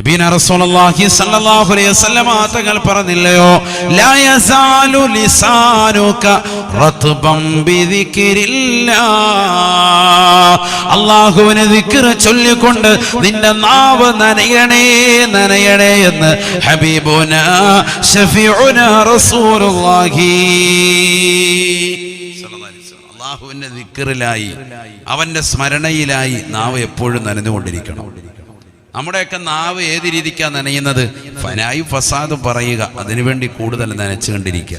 നബീന റസൂലുള്ളാഹി അലൈഹി വസല്ലമ തങ്ങൾ പറഞ്ഞില്ലയോ? ലിസാനുക അല്ലാഹുവിനെ ചൊല്ലിക്കൊണ്ട് നിന്റെ നാവ് നനയണേ നനയണേ എന്ന് ഹബീബുന അവന്റെ സ്മരണയിലായി നാവ് എപ്പോഴും നനഞ്ഞുകൊണ്ടിരിക്കണം. നമ്മുടെയൊക്കെ നാവ് ഏത് രീതിക്കാണ് നനയുന്നത്? ഫനായി ഫസാദ് പറയുക. അതിനുവേണ്ടി കൂടുതൽ നനച്ചുകൊണ്ടിരിക്കുക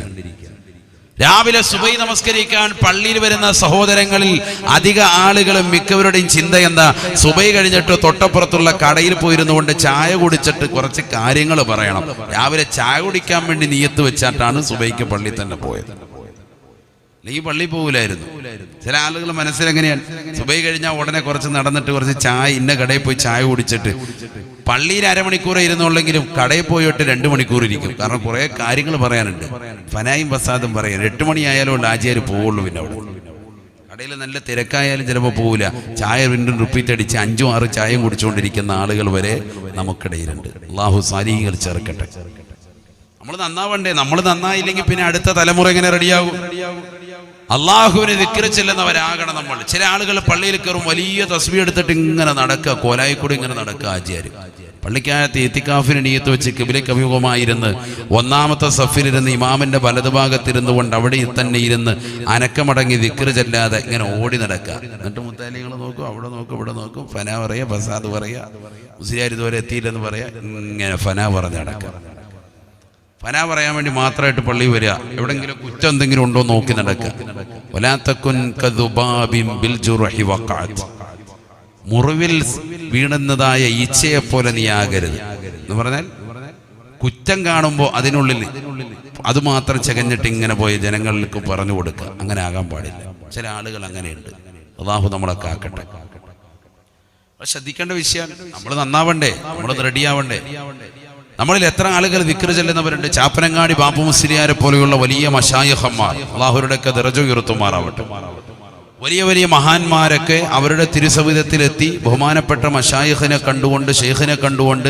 രാവിലെ സുബൈ നമസ്കരിക്കാൻ പള്ളിയിൽ വരുന്ന സഹോദരങ്ങളിൽ അധിക ആളുകളും മിക്കവരുടെയും ചിന്ത എന്താ? സുബൈ കഴിഞ്ഞിട്ട് തൊട്ടപ്പുറത്തുള്ള കടയിൽ പോയിരുന്നു കൊണ്ട് ചായ കുടിച്ചിട്ട് കുറച്ച് കാര്യങ്ങൾ പറയണം. രാവിലെ ചായ കുടിക്കാൻ വേണ്ടി നീയത്ത് വെച്ചാട്ടാണ് സുബൈക്ക് പള്ളി തന്നെ പോയത്. ഈ പള്ളി പോകില്ലായിരുന്നു ചില ആളുകൾ മനസ്സിലെങ്ങനെയാണ്? സുബൈ കഴിഞ്ഞാൽ ഉടനെ കുറച്ച് നടന്നിട്ട് കുറച്ച് ചായ ഇന്ന കടയിൽ പോയി ചായ കുടിച്ചിട്ട് പള്ളിയിൽ അരമണിക്കൂർ ഇരുന്നുള്ളെങ്കിലും കടയിൽ പോയിട്ട് രണ്ട് മണിക്കൂർ ഇരിക്കും. കാരണം കുറെ കാര്യങ്ങൾ പറയാനുണ്ട്. ഫനായും പ്രസാദും പറയാൻ എട്ട് മണിയായാലും ആചാര് പോവുള്ളൂ പിന്നെ അവിടെ. കടയിൽ നല്ല തിരക്കായാലും ചിലപ്പോൾ പോവില്ല. ചായ വീണ്ടും റിപ്പീറ്റ് അടിച്ച് അഞ്ചും ആറ് ചായയും കുടിച്ചുകൊണ്ടിരിക്കുന്ന ആളുകൾ വരെ നമുക്കിടയിലുണ്ട്. അള്ളാഹു സാരീകൾ ചേർക്കട്ടെ നമ്മൾ നന്നാവണ്ടേ? നമ്മൾ നന്നായില്ലെങ്കിൽ പിന്നെ അടുത്ത തലമുറ എങ്ങനെ റെഡിയാകും അള്ളാഹുവിനെ വിക്ര നമ്മൾ. ചില ആളുകൾ പള്ളിയിൽ കയറും വലിയ തസ്ബി എടുത്തിട്ട് ഇങ്ങനെ നടക്കുക കോലായിക്കൂടി ഇങ്ങനെ നടക്കുക ആചാര് പള്ളിക്കകത്ത് എത്തിക്കാഫിന് നീയത്ത് വെച്ച് കിബിലേക്ക് അഭിമുഖമായിരുന്ന് ഒന്നാമത്തെ സഫിലിരുന്ന് ഇമാമിന്റെ വലതുഭാഗത്തിരുന്നു കൊണ്ട് അവിടെ തന്നെ ഇരുന്ന് അനക്കമടങ്ങി വിക്ര ചെല്ലാതെ ഇങ്ങനെ ഓടി നടക്കുക. എന്നിട്ട് മുത്താലികൾ നോക്കും അവിടെ നോക്കും ഇവിടെ നോക്കും ഫന പറയാ ഫസാദ് പറയാ മുസ്ലിയാർ ഇതുവരെ എത്തിയില്ലെന്ന് പറയാ ഇങ്ങനെ ഫന പറഞ്ഞ് നടക്കുക. ഫന പറയാൻ വേണ്ടി മാത്രമായിട്ട് പള്ളി വരിക. എവിടെങ്കിലും കുറ്റം എന്തെങ്കിലും ഉണ്ടോ നോക്കി നടക്കുക. മുറിവിൽ വീണുന്നതായ ഈച്ചയെ പോലെ നീ ആകരുത്. എന്ന് പറഞ്ഞാൽ കുറ്റം കാണുമ്പോൾ അതിനുള്ളിൽ അത് മാത്രം ചകഞ്ഞിട്ട് ഇങ്ങനെ പോയി ജനങ്ങൾക്ക് പറഞ്ഞു കൊടുക്കുക. അങ്ങനെ ആകാൻ പാടില്ല. ചില ആളുകൾ അങ്ങനെയുണ്ട്. അള്ളാഹു നമ്മളെ കാക്കട്ടെ ശ്രദ്ധിക്കേണ്ട വിഷയം നമ്മൾ നന്നാവണ്ടേ? നമ്മൾ റെഡിയാവണ്ടേ നമ്മളിൽ എത്ര ആളുകൾ വിക്ര ചെല്ലുന്നവരുണ്ട്? ചാപ്പനങ്ങാടി ബാബു മുസ്ലിയാരെ പോലെയുള്ള വലിയ മഷായഹന്മാർ. അള്ളാഹുരുടെയൊക്കെ ദറജ ഉയർത്തുമാറാവട്ടെ. വലിയ വലിയ മഹാന്മാരൊക്കെ അവരുടെ തിരുസവിധത്തിലെത്തി ബഹുമാനപ്പെട്ട മഷായിഖിനെ കണ്ടുകൊണ്ട് ഷെയ്ഖിനെ കണ്ടുകൊണ്ട്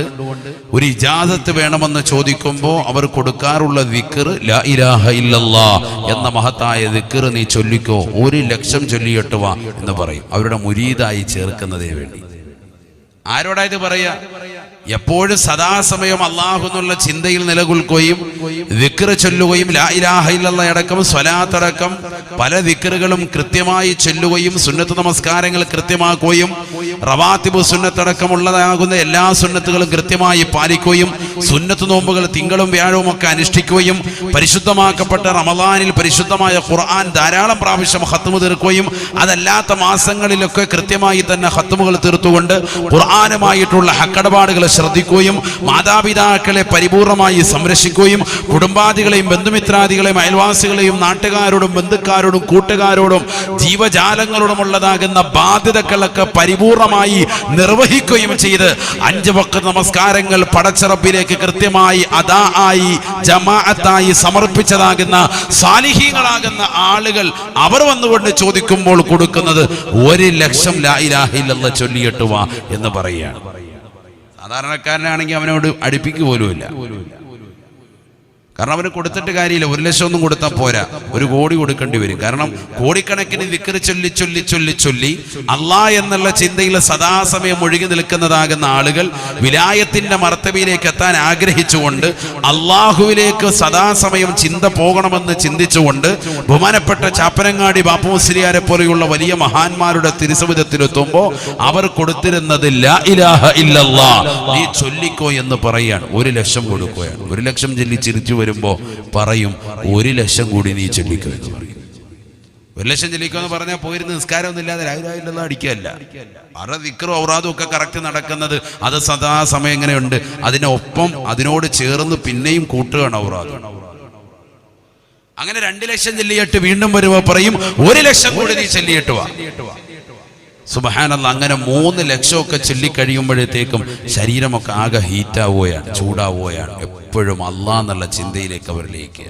ഒരു ഇജാദത്ത് വേണമെന്ന് ചോദിക്കുമ്പോൾ അവർ കൊടുക്കാറുള്ള ദിക്കർ ലാ ഇലാഹ ഇല്ലല്ലാ എന്ന മഹത്തായ ദിക്കർ നീ ചൊല്ലിക്കോ ഒരു ലക്ഷം ചൊല്ലിയിട്ട് വാ എന്ന് പറയും. അവരുടെ മുരീതായി ചേർക്കുന്നതിന് വേണ്ടി. ആരോടാ ഇത് പറയാ? എപ്പോഴും സദാസമയം അള്ളാഹു എന്നുള്ള ചിന്തയിൽ നിലകൊള്ളുകയും വിക്ര ചൊല്ലുകയും ലാ ഇലാഹ ഇല്ലല്ലാ അടക്കം സ്വലാത്തടക്കം പല വിക്റുകളും കൃത്യമായി ചൊല്ലുകയും സുന്നത്ത് നമസ്കാരങ്ങൾ കൃത്യമാക്കുകയും റവാത്തിബ് സുന്നത്തടക്കമുള്ളതാകുന്ന എല്ലാ സുന്നത്തുകളും കൃത്യമായി പാലിക്കുകയും സുന്നത്ത് നോമ്പുകൾ തിങ്കളും വ്യാഴവും ഒക്കെ അനുഷ്ഠിക്കുകയും പരിശുദ്ധമാക്കപ്പെട്ട റമദാനിൽ പരിശുദ്ധമായ ഖുർആൻ ധാരാളം പ്രാവശ്യം ഹത്തുമു തീർക്കുകയും അതല്ലാത്ത മാസങ്ങളിലൊക്കെ കൃത്യമായി തന്നെ ഹത്തുമുകൾ തീർത്തുകൊണ്ട് ഖുർആാനുമായിട്ടുള്ള ഹക്കടപാടുകൾ ശ്രദ്ധിക്കുകയും മാതാപിതാക്കളെ പരിപൂർണമായി സംരക്ഷിക്കുകയും കുടുംബാദികളെയും ബന്ധുമിത്രാദികളെയും അയൽവാസികളെയും നാട്ടുകാരോടും ബന്ധുക്കാരോടും കൂട്ടുകാരോടും ജീവജാലങ്ങളോടുമുള്ളതാകുന്ന ബാധ്യതകളൊക്കെ പരിപൂർണമായി നിർവഹിക്കുകയും ചെയ്ത് അഞ്ച് വക്ക നമസ്കാരങ്ങൾ പടച്ചിറപ്പിലേക്ക് കൃത്യമായി അതാ ആയി ജമാഅത്തായി സമർപ്പിച്ചതാകുന്ന സാലിഹീങ്ങളാകുന്ന ആളുകൾ അവർ വന്നുകൊണ്ട് ചോദിക്കുമ്പോൾ കൊടുക്കുന്നത് ഒരു ലക്ഷം ലായിലാഹില്ലെന്ന് ചൊല്ലിയിട്ട് വാ എന്ന് പറയുകയാണ്. സാധാരണക്കാരനാണെങ്കിൽ അവനോട് അടുപ്പിക്ക് പോലുമില്ല. കാരണം അവന് കൊടുത്തിട്ട് കാര്യമില്ല. ഒരു ലക്ഷം ഒന്നും കൊടുത്താൽ പോരാ. ഒരു കോടി കൊടുക്കേണ്ടി വരും. കാരണം കോടിക്കണക്കിന് വിക്രി ചൊല്ലി ചൊല്ലി ചൊല്ലി ചൊല്ലി അള്ളാ എന്നുള്ള ചിന്തയിൽ സദാസമയം ഒഴുകി നിൽക്കുന്നതാകുന്ന ആളുകൾ വിലായത്തിന്റെ മർത്തവിയിലേക്ക് എത്താൻ ആഗ്രഹിച്ചുകൊണ്ട് അള്ളാഹുവിലേക്ക് സദാസമയം ചിന്ത പോകണമെന്ന് ചിന്തിച്ചുകൊണ്ട് ബഹുമാനപ്പെട്ട ചാപ്പനങ്ങാടി ബാപ്പു മുസ്ലിയാരെ പോലെയുള്ള വലിയ മഹാന്മാരുടെ തിരുസവിധത്തിലെത്തുമ്പോൾ അവർ കൊടുത്തിരുന്നത് നീ ചൊല്ലിക്കോ എന്ന് പറയാണ്. ഒരു ലക്ഷം കൊടുക്കുകയാണ്. ഒരു ലക്ഷം ചൊല്ലി ചിരിച്ചു വരുമ്പോ പറയും ഒരു ലക്ഷം കൂടി നീ ചെല്ലിക്കുക എന്ന് പറയും. ഒരു ലക്ഷം ചൊല്ലിക്കോ എന്ന് പറഞ്ഞാൽ പോയിരുന്ന് നിസ്കാരമൊന്നും ഇല്ലാതെ രാവിലെ അടിക്കുകയല്ല. അവരുടെ ദിക്റും ഔറാദും ഒക്കെ കറക്റ്റ് നടക്കുന്നത് അത് സദാസമയം ഉണ്ട് അതിനൊപ്പം അതിനോട് ചേർന്ന് പിന്നെയും കൂട്ടുകയാണ് ഔറാദ്. അങ്ങനെ രണ്ട് ലക്ഷം ചെല്ലിയിട്ട് വീണ്ടും വരുമ്പോ പറയും ഒരു ലക്ഷം കൂടി നീ ചൊല്ലിയിട്ട് വാ. സുബഹാനല്ല അങ്ങനെ മൂന്ന് ലക്ഷമൊക്കെ ചൊല്ലിക്കഴിയുമ്പോഴത്തേക്കും ശരീരമൊക്കെ ആകെ ഹീറ്റാവുകയാണ് ചൂടാവുകയാണ്. എപ്പോഴും അള്ളാ എന്നുള്ള ചിന്തയിലേക്ക് അവരിലേക്ക്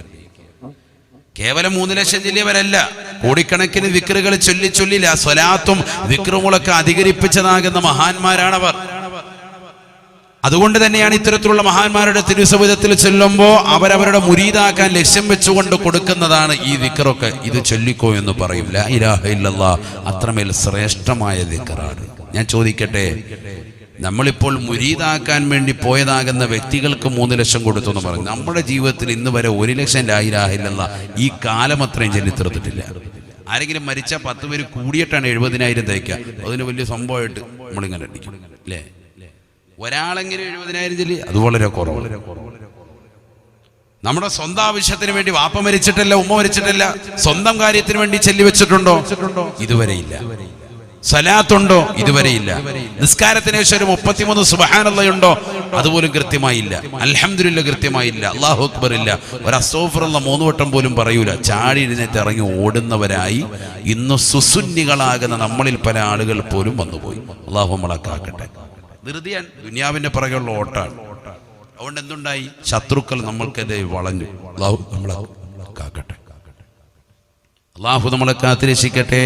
കേവലം മൂന്ന് ലക്ഷം ചൊല്ലിയവരല്ല കോടിക്കണക്കിന് വിക്രുകൾ ചൊല്ലി ചൊല്ലില്ല സ്വലാത്തും വിക്രുകളൊക്കെ അധികരിപ്പിച്ചതാകുന്ന മഹാന്മാരാണവർ. അതുകൊണ്ട് തന്നെയാണ് ഇത്തരത്തിലുള്ള മഹാന്മാരുടെ തിരുസവിധത്തിൽ ചൊല്ലുമ്പോൾ അവരവരുടെ മുരീതാക്കാൻ ലക്ഷ്യം വെച്ചുകൊണ്ട് കൊടുക്കുന്നതാണ് ഈ ദിക്കറൊക്കെ ഇത് ചൊല്ലിക്കോ എന്ന് പറയും. ലാ ഇലാഹ ഇല്ലല്ലാ അത്രമേൽ ശ്രേഷ്ഠമായ ദിക്കറാണ് ഞാൻ ചോദിക്കട്ടെ നമ്മളിപ്പോൾ മുരീതാക്കാൻ വേണ്ടി പോയതാകുന്ന വ്യക്തികൾക്ക് മൂന്ന് ലക്ഷം കൊടുത്തു എന്ന് പറഞ്ഞു. നമ്മുടെ ജീവിതത്തിൽ ഇന്ന് വരെ ഒരു ലക്ഷം ലാ ഇലാഹ ഇല്ലല്ലാ ഈ കാലം അത്രയും ചൊല്ലിത്തീർത്തിട്ടില്ല. ആരെങ്കിലും മരിച്ച പത്ത് പേര് കൂടിയിട്ടാണ് എഴുപതിനായിരം തയ്ക്കുക. അതിന് വലിയ സംഭവമായിട്ട് നമ്മളിങ്ങനെ അടിക്കും. അല്ലേ ഒരാളെങ്കിലും എഴുപതിനായിരം ചൊല്ലി അത് വളരെ കുറവ്. നമ്മുടെ സ്വന്തം ആവശ്യത്തിന് വേണ്ടി വാപ്പ മരിച്ചിട്ടില്ല ഉമ്മ മരിച്ചിട്ടില്ല സ്വന്തം കാര്യത്തിന് വേണ്ടി ചെല്ലി വെച്ചിട്ടുണ്ടോ? ഇതുവരെ ഇല്ല സലാത്തുണ്ടോ ഇതുവരെയില്ല. നിസ്കാരത്തിന് ശേഷം മുപ്പത്തിമൂന്ന് സുബഹാനുള്ളയുണ്ടോ? അതുപോലും കൃത്യമായില്ല. അലഹമില്ല കൃത്യമായില്ല. അള്ളാഹു അക്ബർ ഇല്ല. ഒരു അസോഫറുള്ള മൂന്ന് വട്ടം പോലും പറയൂല. ചാടി എഴുന്നേറ്റ് ഇറങ്ങി ഓടുന്നവരായി ഇന്ന് സുസുന്നികളാകുന്ന നമ്മളിൽ പല ആളുകൾ പോലും വന്നുപോയി. അള്ളാഹു നമ്മളെ കാക്കട്ടെ. ധൃതിയാണ് ദുനിയാവിന്റെ പുറകെയുള്ള ഓട്ടാണ്. അതുകൊണ്ട് എന്തുണ്ടായി? ശത്രുക്കൾ നമ്മൾക്കെതിരെ വളഞ്ഞു. അള്ളാഹു നമ്മളെ കാക്കട്ടെ. അള്ളാഹു നമ്മളെ കാത്തിരക്ഷിക്കട്ടെ.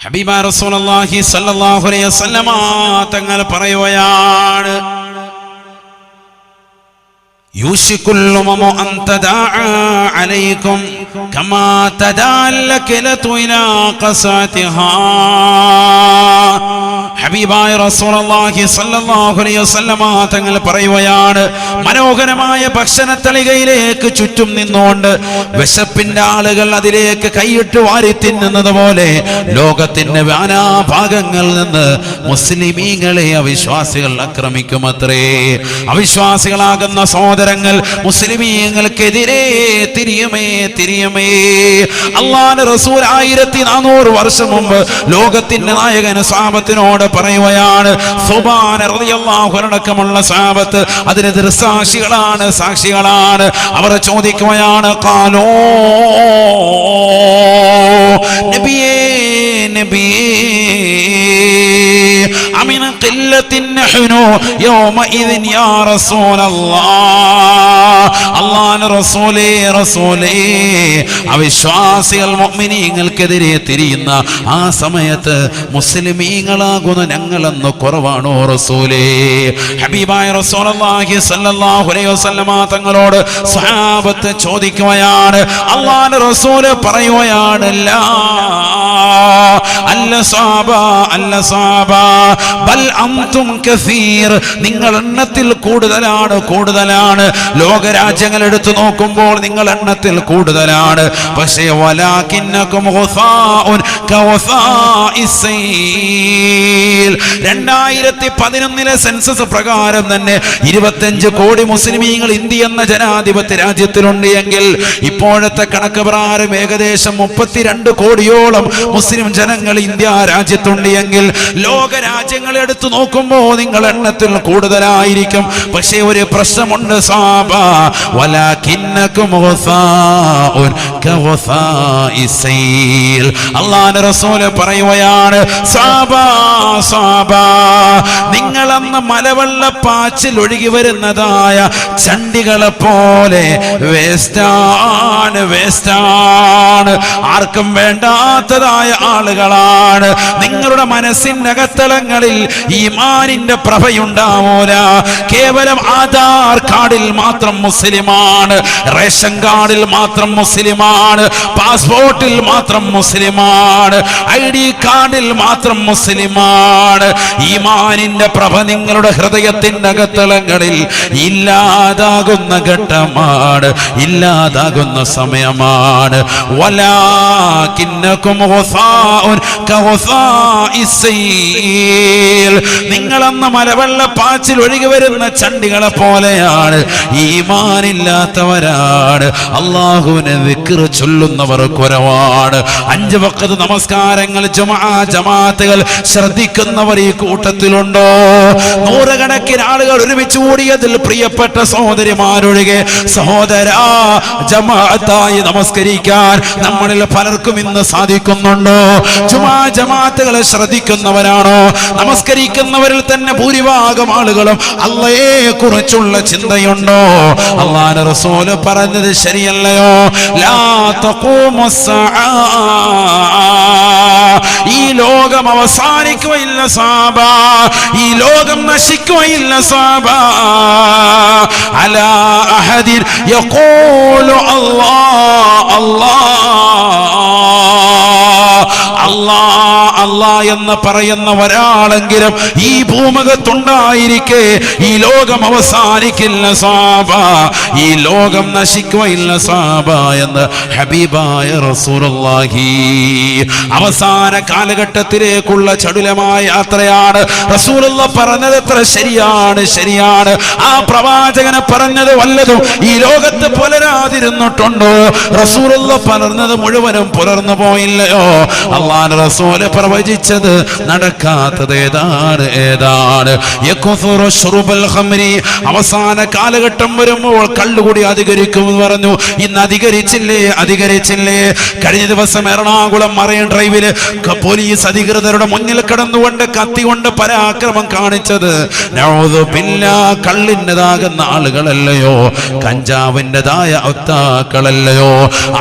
ഹബീബ റസൂലുള്ളാഹി സ്വല്ലല്ലാഹു അലൈഹി വസല്ലമ തങ്ങൾ പറയുകയാണ് യൂശിക്കുല്ലുമമു അൻ തദാ അലൈക്കും كما تداعى الأكلة إلى قصاتها ഹബീബായ റസൂലുള്ളാഹി സ്വല്ലല്ലാഹു അലൈഹി വസല്ലമ തങ്ങൾ പറയുകയാണ് മനോഹരമായ ഭക്ഷണത്തളികയിലേക്ക് ചുറ്റും നിന്നുകൊണ്ട് വിശപ്പിന്റെ ആളുകൾ അതിലേക്ക് കൈയിട്ട് വാരി തിന്നുന്നത് പോലെ ലോകത്തിന്റെ നാനാഭാഗങ്ങളിൽ നിന്ന് മുസ്ലിമീങ്ങളെ അവിശ്വാസികൾ ആക്രമിക്കുമത്രേ അവിശ്വാസികളാകുന്ന സഹോദരങ്ങൾ മുസ്ലിമീങ്ങൾക്കെതിരെ തിരിയുമേ തിരിയുമേ അള്ളാന്റെ റസൂൽ ആയിരത്തി നാനൂറ് വർഷം മുമ്പ് ലോകത്തിന്റെ നായകൻ സാപത്തിനോട് പറയുകയാണ് സുബാനടക്കമുള്ള സാപത്ത് അതിന് ദൃസാക്ഷികളാണ് സാക്ഷികളാണ്. അവർ ചോദിക്കുകയാണ് കാലോ നബിയേ നബിയേ. അമിന ഖില്ലത്തിൻ നഹ്നു യൗമഇദിൻ യാ റസൂലല്ലാഹ് അല്ലാഹുവിന്റെ റസൂലേ റസൂലേ. അവിശ്വാസികൾ മൊമിനീങ്ങൾക്കെതിരെ തിരിയുന്ന ആ സമയത്ത് മുസ്ലിമീങ്ങളാകുന്ന ഞങ്ങളെന്ന് കുറവാണോ റസൂലേ? ഹബീബായ റസൂലുള്ളാഹി സ്വല്ലല്ലാഹു അലൈഹി വസല്ലമ തങ്ങളോട് സഹാബത്ത് ചോദിക്കുകയാണ്. അള്ളാൻ റസൂൽ പറയുകയാണ് ലാ അല്ല സാബ അല്ല സാബ ബൽ അന്തും കസീർ. നിങ്ങൾ എണ്ണത്തിൽ കൂടുതലാണ് കൂടുതലാണ്. ലോകരാജ്യങ്ങൾ എടുത്തു നോക്കുമ്പോൾ നിങ്ങൾ എണ്ണത്തിൽ കൂടുതലാണ്. പക്ഷേ. രണ്ടായിരത്തി പതിനൊന്നിലെ സെൻസസ് പ്രകാരം തന്നെ ഇരുപത്തഞ്ച് കോടി മുസ്ലിമീങ്ങൾ ഇന്ത്യ എന്ന ജനാധിപത്യ രാജ്യത്തിലുണ്ട് എങ്കിൽ ഇപ്പോഴത്തെ കണക്ക് പ്രകാരം ഏകദേശം മുപ്പത്തിരണ്ട് കോടിയോളം മുസ്ലിം ജനങ്ങൾ ഇന്ത്യ രാജ്യത്തുണ്ട് എങ്കിൽ ലോക രാജ്യങ്ങൾ എടുത്തു നോക്കുമ്പോൾ നിങ്ങൾ എണ്ണത്തിൽ കൂടുതലായിരിക്കും. പക്ഷേ ഒരു പ്രശ്നമുണ്ട് സാബ. അള്ളാഹുവിന്റെ റസൂൽ പറയുകയാണ് സാബാ സാബാ നിങ്ങളന്ന് മലവെള്ളപ്പാച്ചിൽ ഒഴുകി വരുന്നതായ ചണ്ടികളെ പോലെ വേസ്റ്റാണ് വേസ്റ്റാണ്. ആർക്കും വേണ്ടാത്തതായ ആളുകളാണ്. നിങ്ങളുടെ മനസ്സിന്റെ അകത്തളങ്ങളിൽ ഈമാനിന്റെ പ്രഭയുണ്ടാവൂല. കേവലം ആധാർ കാർഡിൽ മാത്രം മുസ്ലിമാണ്. റേഷൻ കാർഡിൽ മാത്രം മുസ്ലിമാണ്. പാസ്പോർട്ടിൽ മാത്രം മുസ്ലിമാണ്. ഐ ഡി കാർഡിൽ മാത്രം മുസ്ലിമാണ്. ഈമാനിന്റെ പ്രഭ നിങ്ങളുടെ ഹൃദയത്തിന്റെ അകത്തളങ്ങളിൽ ഇല്ലാതാകുന്ന ഘട്ടമാണ്. ഇല്ലാതാകുന്ന സമയമാണ്. വലാകിന്നകും ഗുസാഉൻ കഗുസാഇസ് സൈൽ. നിങ്ങളെന്ന മലവെള്ള പാച്ചിൽ ഒഴുകി വരുന്ന ചണ്ടികളെ പോലെയാണ്. ഈമാനില്ലാത്തവരാണ്. അള്ളാഹുവിനെ വിക്ർ ചൊല്ലുന്നവർ കുറവാണ് അഞ്ച് വക്കത്ത് നമസ്കാരങ്ങൾ ജമാ ജമാഅത്തുകൾ ശ്രദ്ധിക്കുന്നവർ ഈ കൂട്ടത്തിലുണ്ടോ? നൂറുകണക്കിന് ആളുകൾ ഒരുമിച്ച് കൂടിയതിൽ പ്രിയപ്പെട്ട സഹോദരിമാരൊഴികെ സഹോദരാ ജമാഅത്തായി നമസ്കരിക്കാൻ നമ്മളിൽ പലർക്കും ഇന്ന് സാധിക്കുന്നുണ്ടോ? ജുമാ ജമാഅത്തുകളെ ശ്രദ്ധിക്കുന്നവരാണോ? നമസ്കരിക്കുന്നവരിൽ തന്നെ ഭൂരിഭാഗം ആളുകളും അള്ളയെ കുറിച്ചുള്ള ചിന്തയുണ്ടോ? അള്ളാഹ് റസൂൽ പറഞ്ഞത് ശരിയല്ലയോ? ലാ. ഈ ലോകം അവസാനിക്കുകയില്ല സാബ. ഈ ലോകം നശിക്കുകയില്ല സാബ. അലാ അഹദിൻ യഖൂലു അല്ലാ അല്ലാ. അല്ലാ അല്ലാ എന്ന് പറയുന്ന ഒരാളെങ്കിലും ഈ ഭൂമുഖത്തുണ്ടായിരിക്കെ ഈ ലോകം അവസാനിക്കില്ല സാബ ഈ ലോകം നശിക്കുകയില്ല സാബ എന്ന് ഹബീബായ റസൂലുള്ളാഹി. അവസാന കാലഘട്ടത്തിലേക്കുള്ള ചടുലമായ യാത്രയാണ് റസൂലുള്ള പറഞ്ഞത് എത്ര ശരിയാണ് ശരിയാണ്. ആ പ്രവാചകനെ പറഞ്ഞത് വല്ലതും ഈ ലോകത്ത് പുലരാതിരുന്നിട്ടുണ്ടോ? റസൂലുള്ള പറഞ്ഞത് മുഴുവനും പുലർന്നു പോയില്ലയോ? അള്ളാൻ റസൂൽ പ്രവചിച്ചത് നടക്കാത്തത് ഏതാണ് ഏതാണ്? ശുറുബൽ ഖംരി. അവസാന കാലഘട്ടം വരുമ്പോൾ കള്ളുകൂടി അധികരിക്കുമെന്ന് പറഞ്ഞു. ഇന്ന് അധികരിച്ചില്ലേ? അധികരിച്ചില്ലേ? കഴിഞ്ഞ ദിവസം എറണാകുളം മറൈൻ ഡ്രൈവിൽ പോലീസ് അധികൃതരുടെ മുന്നിൽ കിടന്നുകൊണ്ട് കത്തി കൊണ്ട് പരാക്രമം കാണിച്ചത്. കള്ളിന്റെതാകുന്ന ആളുകളല്ലയോ? കഞ്ചാവിന്റെതായ ഒത്താക്കളല്ലയോ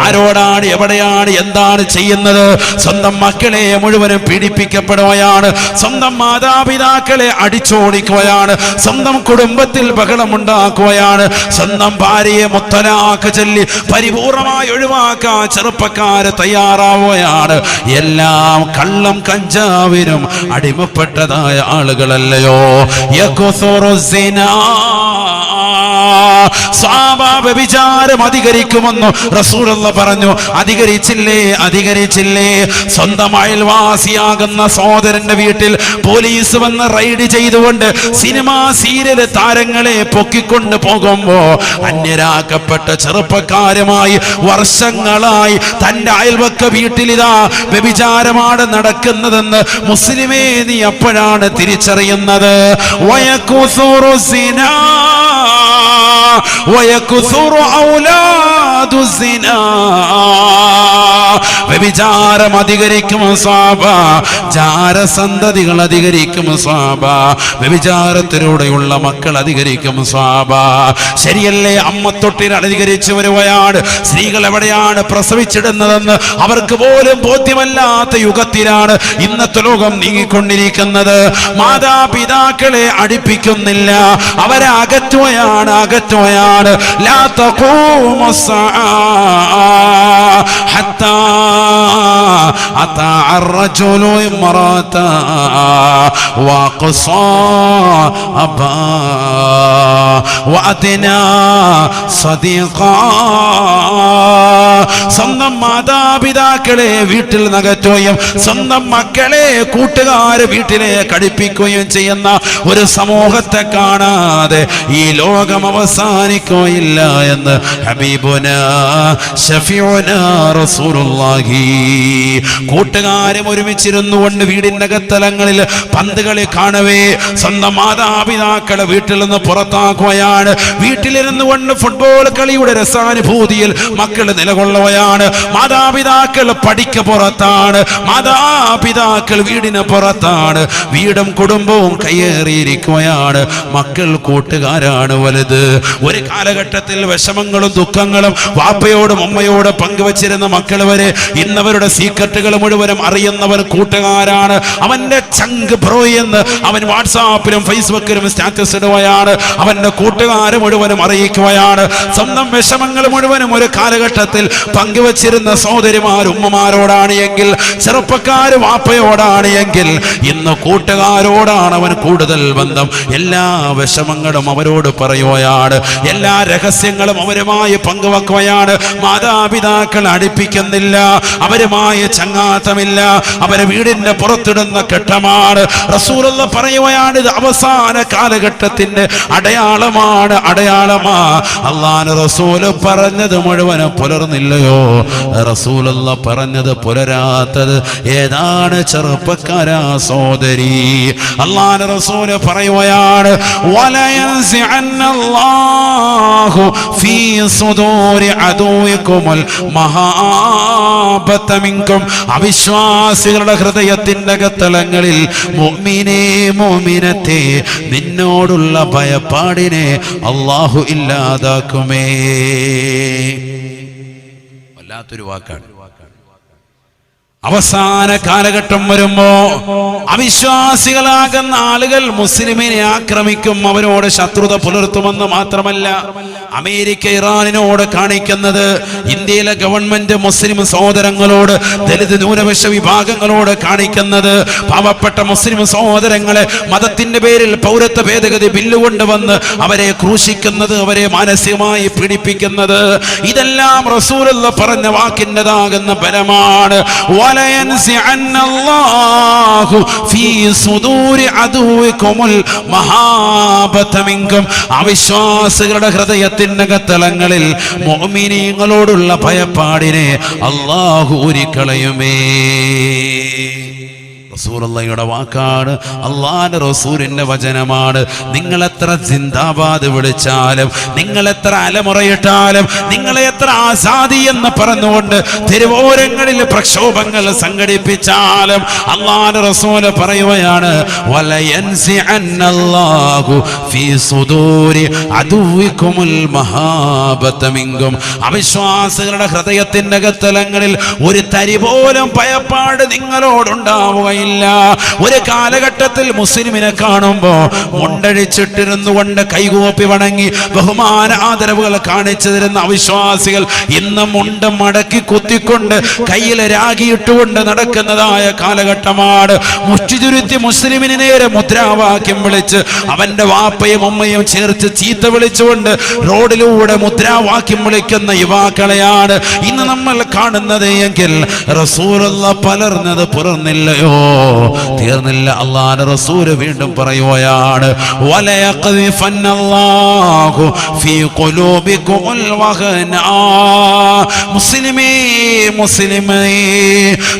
ആരോടാണ് എവിടെയാണ് എന്താണ് ചെയ്യുന്നത്? സ്വന്തം മക്കളെ മുഴുവനും പീഡിപ്പിക്കപ്പെടുകയാണ് സ്വന്തം മാതാപിതാക്കളെ അടിച്ചോടിക്കുകയാണ്. സ്വന്തം കുടുംബത്തിൽ ബഹളമുണ്ടാക്കുകയാണ്. സ്വന്തം ഭാര്യയെ മുത്തലാക്ക് ചൊല്ലി പരിപൂർണമായി ഒഴിവാക്കാൻ ചെറുപ്പക്കാര് തയ്യാറാവുകയാണ്. എല്ലാം കള്ളം കഞ്ചാവിനും അടിമപ്പെട്ടതായ ആളുകളല്ലയോ? വിചാരം അധികരിക്കുമെന്നു റസൂലുള്ള പറഞ്ഞു. അധികരിച്ചില്ലേ? അധികരിച്ചില്ലേ? സ്വന്തം അയൽവാസിയാകുന്ന സഹോദരന്റെ വീട്ടിൽ പോലീസ് വന്ന് റൈഡ് ചെയ്തുകൊണ്ട് സിനിമാ സീരിയൽ താരങ്ങളെ പൊക്കിക്കൊണ്ട് പോകുമ്പോ അന്യരാക്കപ്പെട്ട ചെറുപ്പക്കാരുമായി വർഷങ്ങളായി തന്റെ അയൽവക്ക വീട്ടിലിതാ വ്യഭിചാരമാണ് നടക്കുന്നതെന്ന് മുസ്ലിമേ നീ അപ്പോഴാണ് തിരിച്ചറിയുന്നത്. വയക്കുസൂറു സിനാ വയക്കുസൂറു സിനാ വ്യഭിചാരം അധികരിക്കും സാബ ജാരസന്തതികൾ അധികരിക്കും സാബ വ്യഭിചാരത്തിലൂടെയുള്ള മക്കൾ അധികരിക്കും സ്വാബ ശരിയല്ലേ? അമ്മ തൊട്ടിൽ അധികരിച്ചു വരുവയാണ് സ്ത്രീകൾ എവിടെയാണ് പ്രസവിച്ചിടുന്നതെന്ന് അവർക്ക് പോലും ബോധ്യമല്ലാത്ത യുഗത്തിലാണ് ഇന്നത്തെ ലോകം നീങ്ങിക്കൊണ്ടിരിക്കുന്നത്. മാതാപിതാക്കളെ അടിപ്പിക്കുന്നില്ല. അവരെ അകറ്റുകയാണ് അകറ്റുകയാണ് حتى أتى الرجل امرأة وقصى أبا وأدنى صديقا സ്വന്തം മാതാപിതാക്കളെ വീട്ടിൽ നകറ്റുകയും സ്വന്തം മക്കളെ കൂട്ടുകാര് വീട്ടിലെ കടിപ്പിക്കുകയും ചെയ്യുന്ന ഒരു സമൂഹത്തെ കാണാതെ ഈ ലോകം അവസാനിക്കുകയില്ല എന്ന് ഹബീബുന ഷഫിയുന റസൂലുള്ളാഹി കൂട്ടുകാരും ഒരുമിച്ചിരുന്നു കൊണ്ട് വീടിന്റെ അകത്തലങ്ങളിൽ പന്തുകളി കാണവേ. സ്വന്തം മാതാപിതാക്കളെ വീട്ടിൽ നിന്ന് പുറത്താക്കുകയാണ്. വീട്ടിലിരുന്നു കൊണ്ട് ഫുട്ബോൾ കളിയുടെ രസാനുഭൂതിയിൽ മക്കൾ നിലകൊള്ളുകയാണ്. മാതാപിതാക്കൾ പഠിക്ക പുറത്താണ്. മാതാപിതാക്കൾ വീടിന് പുറത്താണ്. വീടും കുടുംബവും കയ്യേറിയിരിക്കുകയാണ്. മക്കൾ കൂട്ടുകാരാണ് വലുത്. ഒരു കാലഘട്ടത്തിൽ വിഷമങ്ങളും ദുഃഖങ്ങളും വാപ്പയോടും ഉമ്മയോടും പങ്കുവച്ചിരുന്ന മക്കൾ വരെ ഇന്നവരുടെ സീക്രട്ടുകൾ മുഴുവനും അറിയുന്നവർ കൂട്ടുകാരാണ്. അവന്റെ ചങ്ക് ബ്രോ എന്ന് അവൻ വാട്സാപ്പിലും ഫേസ്ബുക്കിലും സ്റ്റാറ്റസ് ഇടുകയാണ്. അവന്റെ കൂട്ടുകാരെ മുഴുവനും അറിയിക്കുകയാണ്. സ്വന്തം വിഷമങ്ങൾ മുഴുവനും ഒരു കാലഘട്ടത്തിൽ പങ്കുവച്ചിരുന്ന സഹോദരിമാർ ഉമ്മമാരോടാണ് എങ്കിൽ ചെറുപ്പക്കാർ വാപ്പയോടാണ് എങ്കിൽ ഇന്ന് കൂട്ടുകാരോടാണ് അവൻ കൂടുതൽ ബന്ധം. എല്ലാ വിഷമങ്ങളും അവരോട് പറയുകയാണ്. എല്ലാ രഹസ്യങ്ങളും അവരുമായി പങ്കുവെക്കുകയാണ് മാതാപിതാക്കൾ അടുപ്പിക്കുന്നില്ല അവരുമായി ചങ്ങാത്തമില്ല അവരെ വീടിന്റെ പുറത്തിടുന്ന ഘട്ടമാണ് റസൂലുള്ള പറയുകയാണ് ഇത് അവസാന കാലഘട്ടത്തിന്റെ അടയാളമാണ് അടയാളമാ. അള്ളാൻ റസൂൽ പറഞ്ഞത് മുഴുവനും പുലർന്നില്ല പുലർന്നില്ലയോ? റസൂലുള്ള പറഞ്ഞത് പുലരാത്തത് ഏതാണ് ചെറുപ്പക്കാരാ സോദരി അള്ളാൻ റസൂൽ പറയുകയാണ് വലയൻസിഅന്നല്ലാഹു ഫീ സുദൂരി അദൂയിക്കുമുൽ മഹാബത്ത മിൻകും അവിശ്വാസികളുടെ ഹൃദയത്തിന്റെ തലങ്ങളിൽ മുഅ്മിനേ മുഅ്മിനത്തെ നിന്നോടുള്ള ഭയപ്പാടിനെ അള്ളാഹു ഇല്ലാതാക്കുമേ. വല്ലാത്തൊരു വാക്കാണ്. അവസാന കാലഘട്ടം വരുമ്പോ അവിശ്വാസികളാകുന്ന ആളുകൾ മുസ്ലിമിനെ ആക്രമിക്കും അവരോട് ശത്രുത പുലർത്തുമെന്ന് മാത്രമല്ല. അമേരിക്ക ഇറാനിനോട് കാണിക്കുന്നത് ഇന്ത്യയിലെ ഗവൺമെന്റ് മുസ്ലിം സഹോദരങ്ങളോട് ദലിത് ന്യൂനപക്ഷ വിഭാഗങ്ങളോട് കാണിക്കുന്നത് പാവപ്പെട്ട മുസ്ലിം സഹോദരങ്ങളെ മതത്തിന്റെ പേരിൽ പൗരത്വ ഭേദഗതി ബില്ല് കൊണ്ടുവന്ന് അവരെ ക്രൂശിക്കുന്നത് അവരെ മാനസികമായി പീഡിപ്പിക്കുന്നത്. ഇതെല്ലാം റസൂൽ പറഞ്ഞ വാക്കിന്റെതാകുന്ന ബലമാണ്. അവിശ്വാസികളുടെ ഹൃദയത്തിൽ കത്തളങ്ങളിൽ മോമിനീങ്ങളോടുള്ള ഭയപ്പാടിനെ അള്ളാഹു ഊരിക്കളയുമേ. റസൂലുള്ളയുടെ വാക്കാണ്. അള്ളാന്റെ റസൂലിന്റെ വചനമാണ്. നിങ്ങൾ എത്ര ജിന്ദാബാദ് വിളിച്ചാലും നിങ്ങൾ എത്ര അലമുറയിട്ടാലും നിങ്ങളെ എത്ര ആസാദി എന്ന് പറഞ്ഞുകൊണ്ട് തിരുവോരങ്ങളിൽ പ്രക്ഷോഭങ്ങൾ സംഘടിപ്പിച്ചാലും അള്ളാന്റെ റസൂൽ പറയുകയാണ് അവിശ്വാസികളുടെ ഹൃദയത്തിന്റെ അകത്തലങ്ങളിൽ ഒരു തരി പോലും ഭയപ്പാട് നിങ്ങളോടുണ്ടാവുകയില്ല. ഒരു കാലഘട്ടത്തിൽ മുസ്ലിമിനെ കാണുമ്പോ മുണ്ടഴിച്ചിട്ടിരുന്നു കൊണ്ട് കൈകോപ്പി വണങ്ങി ബഹുമാന ആദരവുകൾ കാണിച്ചു തരുന്ന അവിശ്വാസികൾ ഇന്ന് മുണ്ട് മടക്കി കുത്തിക്കൊണ്ട് കയ്യിൽ രാഗിയിട്ടുകൊണ്ട് നടക്കുന്നതായ കാലഘട്ടമാണ്. മുഷ്ടിചുരുത്തി മുസ്ലിമിന് നേരെ മുദ്രാവാക്യം വിളിച്ച് അവന്റെ വാപ്പയും ഉമ്മയും ചേർത്ത് ചീത്ത വിളിച്ചുകൊണ്ട് റോഡിലൂടെ മുദ്രാവാക്യം വിളിക്കുന്ന യുവാക്കളെയാണ് ഇന്ന് നമ്മൾ കാണുന്നത് എങ്കിൽ റസൂലുള്ള പലർന്നത് പുറന്നില്ലയോ? തീർന്നില്ല. അള്ളാഹ് റസൂൽ വീണ്ടും പറയുകയാണ്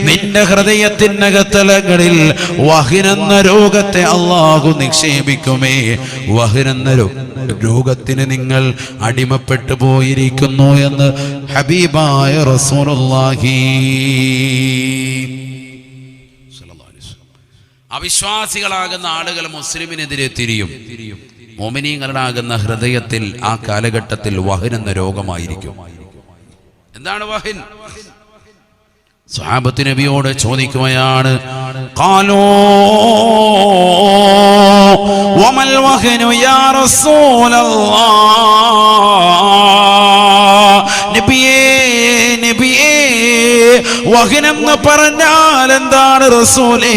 നിന്റെ ഹൃദയത്തിനകത്തലങ്ങളിൽ വഹിനെന്ന രോഗത്തെ അള്ളാഹു നിക്ഷേപിക്കുമേ. വഹിനെന്ന രോഗത്തിന് നിങ്ങൾ അടിമപ്പെട്ടു പോയിരിക്കുന്നു എന്ന് ഹബീബായ റസൂലുള്ളാഹി അവിശ്വാസികളാകുന്ന ആളുകൾ മുസ്ലിമിനെതിരെ തിരിയും. മോമിനീങ്ങളാകുന്ന ഹൃദയത്തിൽ ആ കാലഘട്ടത്തിൽ വഹിൻ എന്ന രോഗമായിരിക്കും. എന്താണ് വഹിൻ? സ്വഹാബത്ത് നബിയോട് ചോദിക്കുകയാണ് കാലോ വമൽ വഹനു യാ റസൂലല്ലാഹ് വഹിനെന്ന് പറഞ്ഞാൽ എന്താണ് റസൂലേ?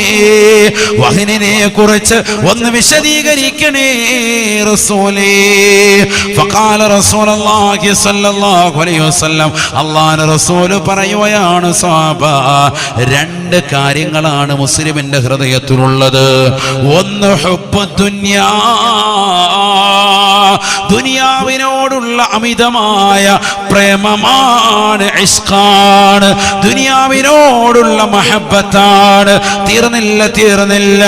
വഹിനെ കുറിച്ച് ഒന്ന് വിശദീകരിക്കണേ റസൂലേ. റസൂലുള്ളാഹി സ്വല്ലല്ലാഹു അലൈഹി വസല്ലം പറയുകയാണ് സ്വഹാബ രണ്ട് കാര്യങ്ങളാണ് മുസ്ലിമിന്റെ ഹൃദയത്തിലുള്ളത്. ഒന്ന് ഹുബ്ബു ദുനിയാ ദുനിയാവിനോടുള്ള അമിതമായ പ്രേമമാണ് ഇഷ്കാണ് ദുനിയാവിനോടുള്ള മഹബത്താണ്. തീർന്നില്ല തീർന്നില്ല.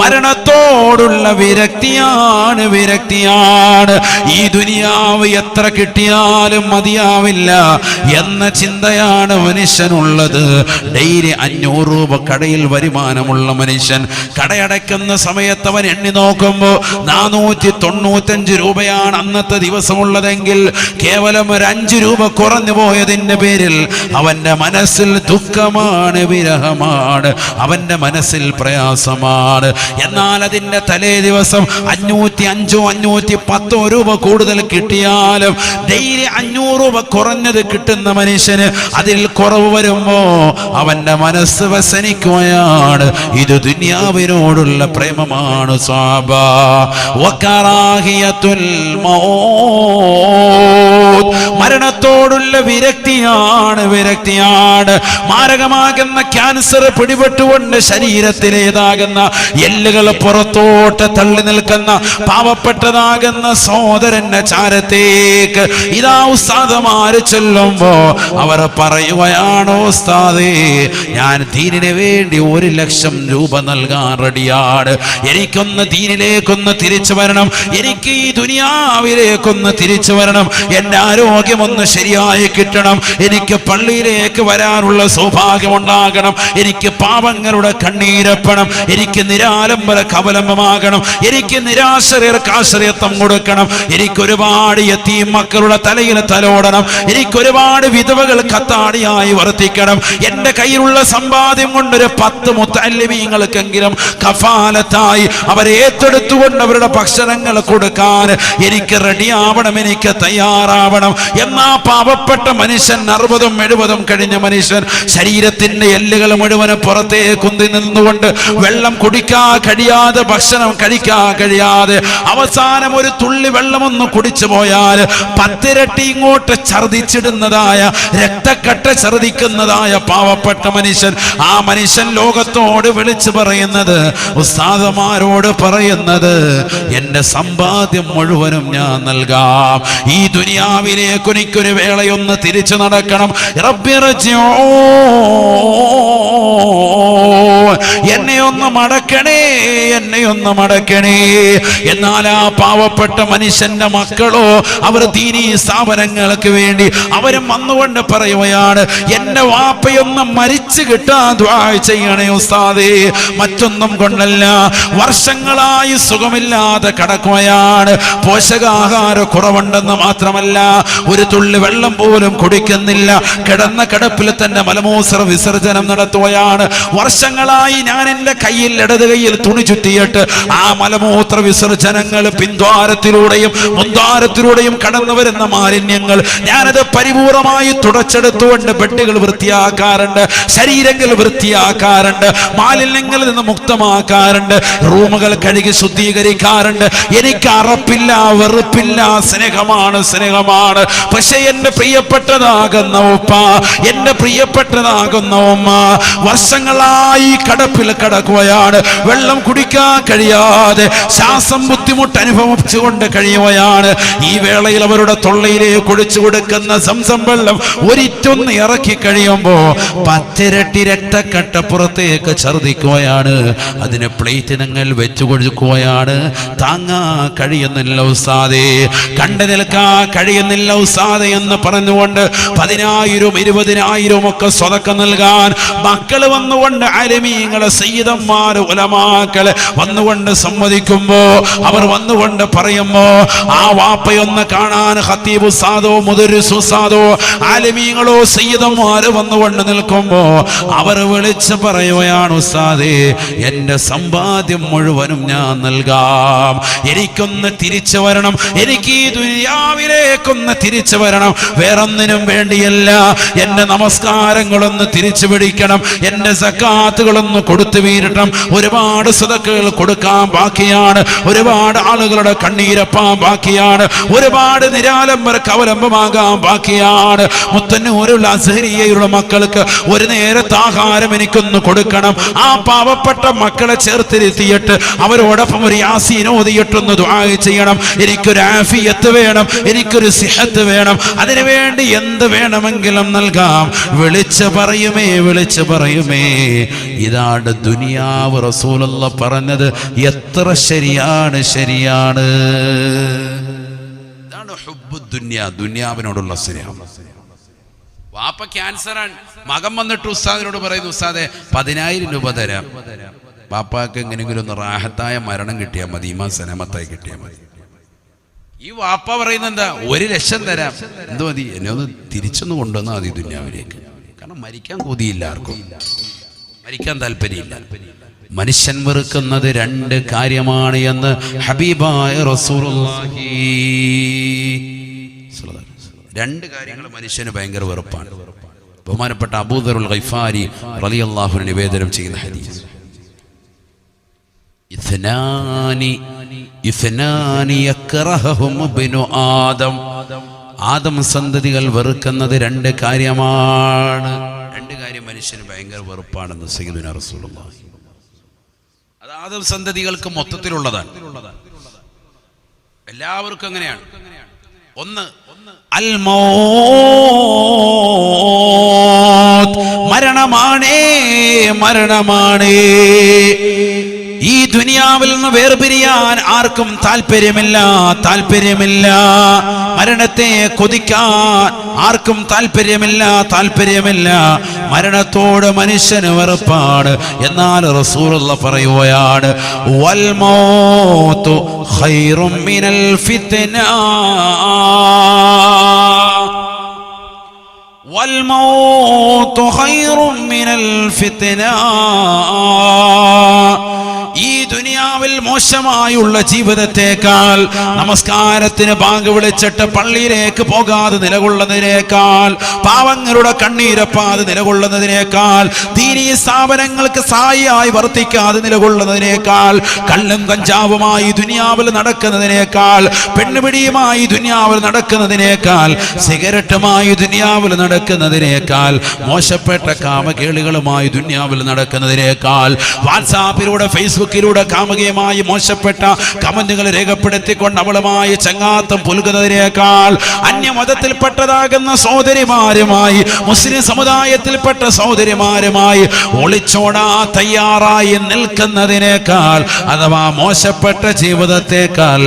മരണത്തോടുള്ള വിരക്തിയാണ് വിരക്തിയാണ്. ഈ ദുനിയാവ് എത്ര കിട്ടിയാലും മതിയാവില്ല എന്ന ചിന്തയാണ് മനുഷ്യനുള്ളത്. ഡെയിലി അഞ്ഞൂറ് രൂപ കടയിൽ വരുമാനമുള്ള മനുഷ്യൻ. കടയടക്കുന്ന സമയത്ത് അവൻ എണ്ണി നോക്കുമ്പോൾ നാനൂറ്റി തൊണ്ണൂറ്റഞ്ച് രൂപയാണ് അന്നത്തെ ദിവസമുള്ളതെങ്കിൽ കേവലം ഒരു അഞ്ച് രൂപ കുറഞ്ഞു പോയതിന്റെ പേരിൽ അവന്റെ മനസ്സിൽ ദുഃഖമാണ് വിരഹമാണ് അവന്റെ മനസ്സിൽ പ്രയാസമാണ്. എന്നാൽ അതിന്റെ തലേ ദിവസം അഞ്ഞൂറ്റി അഞ്ചോ അഞ്ഞൂറ്റി പത്തോ രൂപ കൂടുതൽ കിട്ടിയാലും ഡെയിലി അഞ്ഞൂറ് രൂപ കുറഞ്ഞത് കിട്ടുന്ന മനുഷ്യന് അതിൽ കുറവ് വരുമ്പോ അവന്റെ മനസ്സ് വസനിക്കുകയാണ് ഇത് ദുനിയാവിനോടുള്ള പ്രേമമാണ് മൗത്ത് മരണത്തോടുള്ള വിരക്തിയാണ് വിരക്തിയാണ്. മാരകമാകുന്ന ക്യാൻസർ പിടിപെട്ടുകൊണ്ട് ശരീരത്തിലേതാകുന്ന എല്ലുകൾ പുറത്തോട്ട് തള്ളി നിൽക്കുന്ന പാവപ്പെട്ടതാകുന്ന സോദരന്റെ ചാരത്തേക്ക് ഇതാ ഉസ്താദമാര് ചൊല്ലുമ്പോ അവർ പറയുകയാണോ ഉസ്താദേ ഞാൻ ദീനിന് വേണ്ടി ഒരു ലക്ഷം രൂപ നൽകാൻ റെഡിയാണ്. എനിക്കൊന്ന് ദീനിലേക്കൊന്ന് തിരിച്ചു വരണം. എനിക്ക് ഈ ദുനിയാവിലേക്കൊന്ന് തിരിച്ചു വരണം. എന്റെ ആരോഗ്യമൊന്ന് ശരിയായി കിട്ടണം. എനിക്ക് പള്ളിയിലേക്ക് വരാനുള്ള സൗഭാഗ്യം ഉണ്ടാകണം എനിക്ക് പാപങ്ങളുടെ കണ്ണീരപ്പണം. എനിക്ക് നിരാലംബര കവലംബമാകണം. എനിക്ക് നിരാശ്രയർക്ക് ആശ്രയത്വം കൊടുക്കണം. എനിക്ക് ഒരുപാട് എത്തിയും മക്കളുടെ തലയിൽ തലോടണം. എനിക്ക് ഒരുപാട് വിധവകൾ കത്താടിയായി വർത്തിക്കണം. എന്റെ കയ്യിലുള്ള സമ്പാദ്യം കൊണ്ടൊരു പത്ത് മുത്തല്ലിമീങ്ങൾക്കെങ്കിലും കഫാലത്തായി അവരെ ഏറ്റെടുത്തുകൊണ്ട് അവരുടെ ഭക്ഷണങ്ങൾ എനിക്ക് റെഡിയാവണം എനിക്ക് തയ്യാറാവണം. എന്നാ പാവപ്പെട്ട മനുഷ്യൻ അറുപതും എഴുപതും കഴിഞ്ഞ മനുഷ്യൻ ശരീരത്തിന്റെ എല്ലുകൾ മുഴുവനും പുറത്തേക്ക് കുന്തി നിന്നുകൊണ്ട് വെള്ളം കുടിക്കാൻ കഴിയാതെ ഭക്ഷണം കഴിക്കാൻ കഴിയാതെ അവസാനം ഒരു തുള്ളി വെള്ളമൊന്ന് കുടിച്ചു പോയാൽ പത്തിരട്ടി ഇങ്ങോട്ട് ഛർദിച്ചിടുന്നതായ രക്തക്കട്ട ഛർദിക്കുന്നതായ പാവപ്പെട്ട മനുഷ്യൻ ആ മനുഷ്യൻ ലോകത്തോട് വിളിച്ചു പറയുന്നത് ഉസ്താദമാരോട് പറയുന്നത് എന്റെ സമ്പാദ്യം മുഴുവനും ഞാൻ നൽകാം. ഈ ദുനിയാവിലേക്ക് കുനിക്കൊരു വേളയൊന്ന് തിരിച്ചു നടക്കണം. റബ്ബിറച്ചോ എന്നെ ഒന്ന് മടക്കണേ എന്നെ ഒന്ന് മടക്കണേ. എന്നാൽ ആ പാവപ്പെട്ട മനുഷ്യന്റെ മക്കളോ അവർ തീനി സ്ഥാപനങ്ങൾക്ക് വേണ്ടി അവരും വന്നുകൊണ്ട് പറയുകയാണ് എന്റെ വാപ്പയൊന്ന് മരിച്ചു കിട്ടാൻ ചെയ്യണേ ഉസ്താദേ. മറ്റൊന്നും കൊണ്ടല്ല വർഷങ്ങളായി സുഖമില്ലാതെ കടക്കുകയാണ്. പോഷകാഹാര കുറവുണ്ടെന്ന് മാത്രമല്ല ഒരു തുള്ളി വെള്ളം പോലും കുടിക്കുന്നില്ല. കിടന്ന കിടപ്പിൽ തന്നെ മലമൂത്ര വിസർജനം നടത്തുകയാണ്. വർഷങ്ങളായി ഞാൻ എന്റെ കയ്യിൽ ഇടത് കയ്യിൽ തുണി ചുറ്റിയിട്ട് ആ മലമൂത്ര വിസർജനങ്ങൾ പിന്ദ്വാരത്തിലൂടെയും മുൻദ്വാരത്തിലൂടെയും കടന്നു വരുന്ന മാലിന്യങ്ങൾ ഞാനത് പരിപൂർണമായി തുടച്ചെടുത്തുകൊണ്ട് ബെഡുകൾ വൃത്തിയാക്കാറുണ്ട് ശരീരങ്ങൾ വൃത്തിയാക്കാറുണ്ട് മാലിന്യങ്ങളിൽ നിന്ന് മുക്തമാക്കാറുണ്ട് റൂമുകൾ കഴുകി ശുദ്ധീകരിക്കാറുണ്ട്. എനിക്ക് അറപ്പില്ല വെറുപ്പില്ല വെറുപ്പില്ല സ്നേഹമാണ് സ്നേഹമാണ്. പക്ഷെ എന്റെ പ്രിയപ്പെട്ടതാകുന്ന ഉപ്പ എന്റെ പ്രിയപ്പെട്ടതാകുന്ന ഉമ്മ വർഷങ്ങളായി കടപ്പിൽ കടക്കുകയാണ്. വെള്ളം കുടിക്കാൻ കഴിയാതെ ശ്വാസം ബുദ്ധിമുട്ട് അനുഭവിച്ചുകൊണ്ട് കഴിയുകയാണ്. ഈ വേളയിൽ അവരുടെ തൊള്ളയിലേക്ക് ഒഴിച്ചു കൊടുക്കുന്ന സംസം വെള്ളം ഒരിറ്റൊന്ന് ഇറക്കി കഴിയുമ്പോ പത്തിരട്ടി രക്തക്കട്ട പുറത്തേക്ക് ഛർദിക്കുകയാണ് അതിന് പ്ലേറ്റിനങ്ങൾ വെച്ചു കൊടുക്കുകയാണ്. താങ്ങാ കഴിയുന്നില്ല ഉസ്താദേ. കണ്ടു നിൽക്കാൻ കഴിയുന്നില്ല ഉസ്താദേ എന്ന് പറഞ്ഞുകൊണ്ട് പതിനായിരം ഇരുപതിനായിരം ഒക്കെ സ്വതക്ക നൽകാൻ മക്കൾ വന്നുകൊണ്ട് അലമീങ്ങളെ സയ്യിദന്മാര് ഉലമാക്കളെ വന്നുകൊണ്ട് സമ്മതിക്കുമ്പോ അവർ വന്നുകൊണ്ട് പറയുമ്പോ ആ വാപ്പയൊന്ന് കാണാൻ ഹത്തീബ് ഉസ്താദോ മുദരിസു സുസാദോ ആലമീങ്ങളോ സയ്യിദന്മാര് വന്നുകൊണ്ട് നിൽക്കുമ്പോ അവർ വിളിച്ച് പറയുകയാണ് ഉസ്താദേ എന്റെ സമ്പാദ്യം മുഴുവനും ഞാൻ നൽകാം. എനിക്കൊന്ന് തിരിച്ചു വരണം. എനിക്ക് ഈ ദുനിയാവിലേക്കൊന്ന് തിരിച്ചു വരണം. വേറൊന്നിനും വേണ്ടിയല്ല. എന്റെ നമസ്കാരങ്ങളൊന്ന് തിരിച്ചു പിടിക്കണം. എന്റെ സക്കാത്തുകളൊന്ന് കൊടുത്തു വീരണം ഒരുപാട് സതക്കുകൾ കൊടുക്കാൻ ബാക്കിയാണ്. ഒരുപാട് ആളുകളുടെ കണ്ണീരപ്പാൻ ബാക്കിയാണ്. ഒരുപാട് നിരാലംബർക്ക് അവലംബമാകാൻ ബാക്കിയാണ്. മുത്തന്നൂരുള്ള അസഹരിയയുള്ള മക്കൾക്ക് ഒരു നേരത്തെ ആഹാരം എനിക്കൊന്ന് കൊടുക്കണം. ആ പാവപ്പെട്ട മക്കളെ ചേർത്തിരുത്തിയിട്ട് അവരോടൊപ്പം ഒരു യാസീൻ ഓതിയിട്ടൊന്ന് ചെയ്യണം എനിക്കൊരു ആഫിയത്ത് വേണം. എനിക്കൊരു സിഹത്ത് വേണം. അതിനുവേണ്ടി എന്ത് വേണമെങ്കിലും നൽകാം. വിളിച്ച് പറയുമേ വിളിച്ച് പറയുമേ. ഇതാണ് ദുനിയാവ് റസൂലല്ല പറഞ്ഞത്. എത്ര ശരിയാണ് ശരിയാണ്. ദുനിയ. ദുനിയാവിനോടുള്ള സ്നേഹം. വാപ്പ ക്യാൻസറാണ്. മകൻ വന്നിട്ട് ഉസ്താദിനോട് പറയുന്നു ഉസ്താദെ പതിനായിരം രൂപ തരാം. വാപ്പാക്ക് എങ്ങനെയെങ്കിലും ഒന്ന് റാഹത്തായ മരണം കിട്ടിയാൽ മതി ഇമാ സനമത്തായി കിട്ടിയാൽ മതി. ഈ വാപ്പ പറയുന്ന എന്താ? ഒരു ലക്ഷം തരാം. എന്ത് മതി? എന്നെ ഒന്ന് തിരിച്ചൊന്ന് കൊണ്ടുവന്നാൽ മതി ദുന്യാവിലേക്ക്. കാരണം മരിക്കാൻ കൊതിയില്ല ആർക്കും. മരിക്കാൻ താല്പര്യമില്ല. മനുഷ്യൻ വെറുക്കുന്നത് രണ്ട് കാര്യമാണ് എന്ന് ഹബീബായ റസൂലുള്ളാഹി രണ്ട് കാര്യങ്ങൾ മനുഷ്യന് ഭയങ്കര വെറുപ്പാണ്. ബഹുമാനപ്പെട്ട അബൂദറുൽ ഗൈഫാരി റളിയല്ലാഹു അൻഹു നിവേദനം ചെയ്യുന്ന ഹദീസ്. ആദം. ആദം സന്തതികൾ വെറുക്കുന്നത് രണ്ട് കാര്യമാണ്. രണ്ട് കാര്യം മനുഷ്യന് ഭയങ്കര വെറുപ്പാണെന്ന് റസൂലുള്ളാഹി. അത് ആദം സന്തതികൾക്ക് മൊത്തത്തിലുള്ളതാണ്. എല്ലാവർക്കും അങ്ങനെയാണ്. ഒന്ന് അൽ മരണമാണേ മരണമാണേ. ഈ ദുനിയാവിൽ നിന്ന് വേർപിരിയാൻ ആർക്കും താല്പര്യമില്ല താല്പര്യമില്ല മരണത്തെ കൊതിക്കാൻ ആർക്കും താല്പര്യമില്ല താല്പര്യമില്ല മരണത്തോട് മനുഷ്യന് വെറുപ്പാണ് എന്നാൽ റസൂലുള്ള പറയുകയാണ് വൽ മൗത്തു ഖൈറും മിനൽ ഫിത്ന والموت خير من الفتنة ഈ ദുനിയാവിൽ മോശമായുള്ള ജീവിതത്തെക്കാൾ നമസ്കാരത്തിന് ബാങ്ക് വിളിച്ചിട്ട് പള്ളിയിലേക്ക് പോകാതെ നിലകൊള്ളുന്നതിനേക്കാൾ പാവങ്ങളുടെ കണ്ണീരപ്പാതെ നിലകൊള്ളുന്നതിനേക്കാൾ ദീനീ സ്ഥാപനങ്ങൾക്ക് സായിയായി വർത്തിക്കാതെ നിലകൊള്ളുന്നതിനേക്കാൾ കള്ളും കഞ്ചാവുമായി ദുനിയാവിൽ നടക്കുന്നതിനേക്കാൾ പെണ്ണുപിടിയുമായി ദുനിയാവിൽ നടക്കുന്നതിനേക്കാൾ സിഗരറ്റുമായി ദുനിയാവിൽ നടക്കുന്നതിനേക്കാൾ മോശപ്പെട്ട കാമകേളികളുമായി ദുനിയാവിൽ നടക്കുന്നതിനേക്കാൾ വാട്സാപ്പിലൂടെ ഫേസ്ബുക്കിലൂടെ കാമുകയുമായി മോശപ്പെട്ട കമന്റുകൾ രേഖപ്പെടുത്തിക്കൊണ്ട് അവളുമായി ചങ്ങാത്തം പുൽകുന്നതിനേക്കാൾ അന്യമതത്തിൽപ്പെട്ടതാകുന്ന സഹോദരിമാരുമായി മുസ്ലിം സമുദായത്തിൽപ്പെട്ട സഹോദരിമാരുമായി ഒളിച്ചോടാ തയ്യാറായി നിൽക്കുന്നതിനേക്കാൾ അഥവാ മോശപ്പെട്ട ജീവിതത്തെക്കാൾ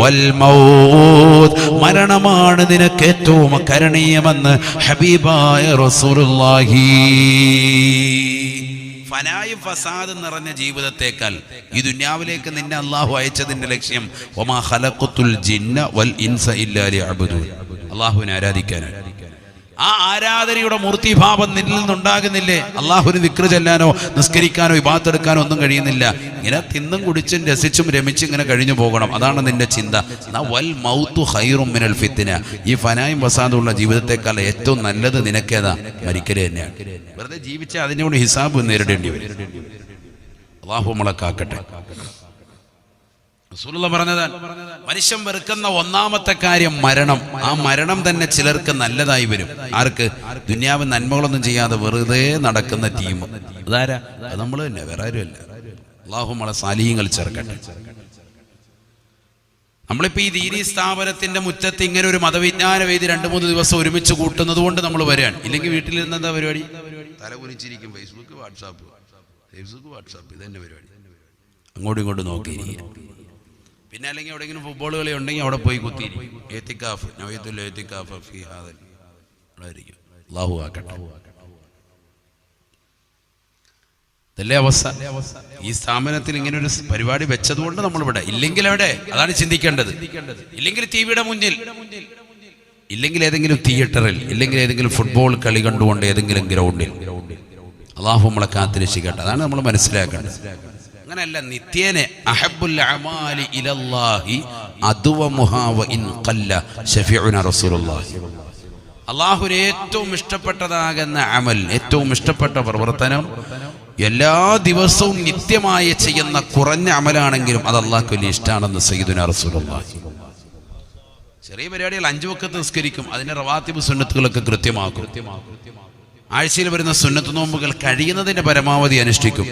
വൽ മൗത്ത് മരണമാണ് നിനക്ക് ഏറ്റവും കരണീയമെന്ന് ഹബീബായ റസൂലുള്ളാഹി. ഫനായും ഫസാദും നിറഞ്ഞ ജീവിതത്തേക്കാൾ ഈ ദുന്യാവിലേക്ക് നിന്നെ അള്ളാഹു അയച്ചതിന്റെ ലക്ഷ്യം ഒമാ ഖലഖത്തുൽ ജിന്ന വൽ ഇൻസ ഇല്ലാ അബുദു അള്ളാഹുവിനെ ആരാധിക്കാനാണ്. ആ ആരാധനയുടെ മൂർത്തിഭാവം നിന്നിൽ നിന്നുണ്ടാകുന്നില്ലേ? അള്ളാഹുവിന് വിക്ര ചെല്ലാനോ നിസ്കരിക്കാനോ വിഭാഗത്തെടുക്കാനോ ഒന്നും കഴിയുന്നില്ല. ഇങ്ങനെ തിന്നും കുടിച്ചും രസിച്ചും രമിച്ചും ഇങ്ങനെ കഴിഞ്ഞു പോകണം. അതാണ് നിന്റെ ചിന്ത. വൽ മൗത്തു ഹൈറും മിനൽ ഫിത്തിന ഈ ഫനായും വസാദുള്ള ജീവിതത്തെക്കാൾ ഏറ്റവും നല്ലത് നിനക്കേതാ? മരിക്കൽ തന്നെയാണ് വെറുതെ ജീവിച്ച അതിനോട് ഹിസാബ് നേരിടേണ്ടി വരും. അള്ളാഹു നമ്മളെ കാക്കട്ടെ. റസൂലുള്ള പറഞ്ഞതാണ് മനുഷ്യൻ വെറുക്കുന്ന ഒന്നാമത്തെ കാര്യം മരണം. ആ മരണം തന്നെ ചിലർക്ക് നല്ലതായി വരും. ആർക്ക്? ദുന്യാവ് നന്മകളൊന്നും ചെയ്യാതെ വെറുതെ നടക്കുന്ന ടീം. അതാരാ? അത് നമ്മൾ തന്നെ വേറെ ആരുമല്ല അള്ളാഹു നമ്മളെ സാലിഹ്യങ്ങൾ ചേർക്കട്ടെ. നമ്മളിപ്പോ ഈ ദീനി സ്ഥാപനത്തിന്റെ മുറ്റത്ത് ഇങ്ങനെ ഒരു മതവിജ്ഞാന വേദി രണ്ടു മൂന്ന് ദിവസം ഒരുമിച്ച് കൂട്ടുന്നത് കൊണ്ട് നമ്മൾ വരികയാണ് ഇല്ലെങ്കിൽ വീട്ടിൽ നിന്ന് എന്താ പരിപാടി? തല കുനിച്ചിരിക്കും ഫേസ്ബുക്ക് വാട്സാപ്പ് ഫേസ്ബുക്ക് വാട്സാപ്പ് ഇതന്നെ പരിപാടി. അങ്ങോട്ടും ഇങ്ങോട്ടും നോക്കിയിരിക്കുക പിന്നെ അല്ലെങ്കിൽ എവിടെയെങ്കിലും ഫുട്ബോൾ കളി ഉണ്ടെങ്കിൽ അവിടെ പോയി അവിടെ ആക്കട്ടെ. ഇതല്ലേ അവസ്ഥ? ഈ സ്ഥാപനത്തിൽ ഇങ്ങനെ ഒരു പരിപാടി വെച്ചതുകൊണ്ട് നമ്മളിവിടെ ഇല്ലെങ്കിൽ എവിടെ? അതാണ് ചിന്തിക്കേണ്ടത്. ഇല്ലെങ്കിൽ ടിവിയുടെ മുന്നിൽ. ഇല്ലെങ്കിൽ ഏതെങ്കിലും തിയേറ്ററിൽ. ഇല്ലെങ്കിൽ ഏതെങ്കിലും ഫുട്ബോൾ കളി കണ്ടുകൊണ്ട് ഏതെങ്കിലും ഗ്രൗണ്ടിൽ അള്ളാഹു നമ്മളെ കാത്തിരക്ഷിക്കട്ടെ. അതാണ് നമ്മൾ മനസ്സിലാക്കേണ്ടത്. അങ്ങനെയല്ല നിത്യേനെ അഹബുൽ അമാലി മുഹാവ ഇൻ ഖല്ല ഷഫീഉന റസൂലുള്ളാഹി. ഏറ്റവും ഇഷ്ടപ്പെട്ടതാകുന്ന അമൽ ഏറ്റവും ഇഷ്ടപ്പെട്ട പ്രവർത്തനം എല്ലാ ദിവസവും നിത്യമായി ചെയ്യുന്ന കുറഞ്ഞ അമലാണെങ്കിലും അത് അള്ളാഹ്ക്ക് വലിയ ഇഷ്ടമാണെന്ന് സയ്യിദുന റസൂലുള്ളാഹി. ചെറിയ പരിപാടികൾ അഞ്ചു വക്കത്ത് നിസ്കരിക്കും അതിന്റെ റവാത്തിബ് സുന്നത്തുകളൊക്കെ കൃത്യമാക്കും. ആഴ്ചയിൽ വരുന്ന സുന്നത്ത് നോമ്പുകൾ കഴിയുന്നതിന്റെ പരമാവധി അനുഷ്ഠിക്കും.